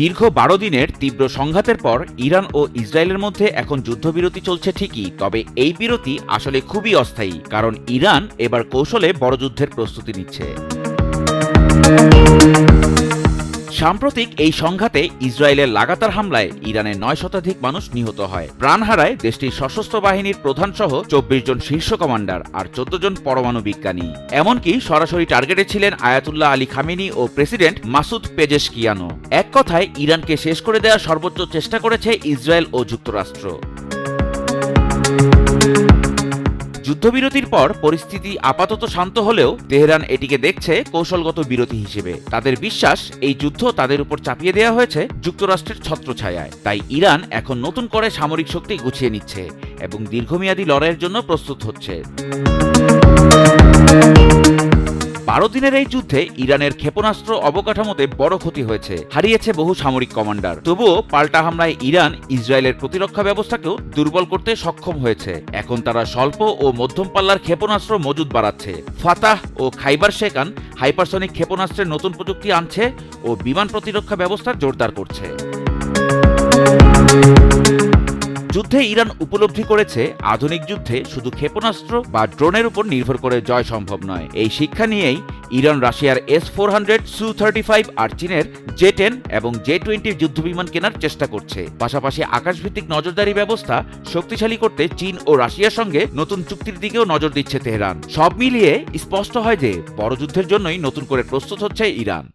দীর্ঘ বারো দিনের তীব্র সংঘাতের পর ইরান ও ইসরায়েলের মধ্যে এখন যুদ্ধবিরতি চলছে ঠিকই, তবে এই বিরতি আসলে খুবই অস্থায়ী, কারণ ইরান এবার কৌশলে বড় যুদ্ধের প্রস্তুতি নিচ্ছে। সাম্প্রতিক এই সংঘাতে ইসরায়েলের লাগাতার হামলায় ইরানের নয় শতাধিক মানুষ নিহত হয়। প্রাণ হারায় দেশটির সশস্ত্র বাহিনীর প্রধান সহ চব্বিশ জন শীর্ষ কমান্ডার আর চোদ্দ জন পরমাণু বিজ্ঞানী। এমনকি সরাসরি টার্গেটে ছিলেন আয়াতুল্লাহ আলী খামেনি ও প্রেসিডেন্ট মাসুদ পেজেশকিয়ানো এক কথায়, ইরানকে শেষ করে দেওয়ার সর্বোচ্চ চেষ্টা করেছে ইসরায়েল ও যুক্তরাষ্ট্র। যুদ্ধবিরতির পর পরিস্থিতি আপাতত শান্ত হলেও তেহরান এটিকে দেখছে কৌশলগত বিরতি হিসেবে। তাদের বিশ্বাস, এই যুদ্ধ তাদের উপর চাপিয়ে দেওয়া হয়েছে যুক্তরাষ্ট্রের ছত্রছায়ায়। তাই ইরান এখন নতুন করে সামরিক শক্তি গুছিয়ে নিচ্ছে এবং দীর্ঘমেয়াদী লড়াইয়ের জন্য প্রস্তুত হচ্ছে। বারো দিনের এই যুদ্ধে ইরানের ক্ষেপণাস্ত্র অবকাঠামোতে বড় ক্ষতি হয়েছে। হারিয়েছে বহু সামরিক কমান্ডার। তবুও পাল্টা হামলায় ইরান ইসরায়েলের প্রতিরক্ষা ব্যবস্থাকেও দুর্বল করতে সক্ষম হয়েছে। এখন তারা স্বল্প ও মধ্যম পাল্লার ক্ষেপণাস্ত্র মজুদ বাড়াচ্ছে। ফাতাহ ও খাইবার শেকান হাইপারসনিক ক্ষেপণাস্ত্রের নতুন প্রযুক্তি আনছে ও বিমান প্রতিরক্ষা ব্যবস্থা জোরদার করছে। যুদ্ধে ইরান উপলব্ধি করেছে, আধুনিক যুদ্ধে শুধু ক্ষেপণাস্ত্র বা ড্রোনের উপর নির্ভর করে জয় সম্ভব নয়। এই শিক্ষা নিয়েই ইরান, রাশিয়ার S four hundred, Su thirty five আর চীনের জে টেন এবং জে টোয়েন্টি যুদ্ধবিমান কেনার চেষ্টা করছে। পাশাপাশি আকাশভিত্তিক নজরদারি ব্যবস্থা শক্তিশালী করতে চীন ও রাশিয়ার সঙ্গে নতুন চুক্তির দিকেও নজর দিচ্ছে তেহরান। সব মিলিয়ে স্পষ্ট হয় যে বড় যুদ্ধের জন্যই নতুন করে প্রস্তুত হচ্ছে ইরান।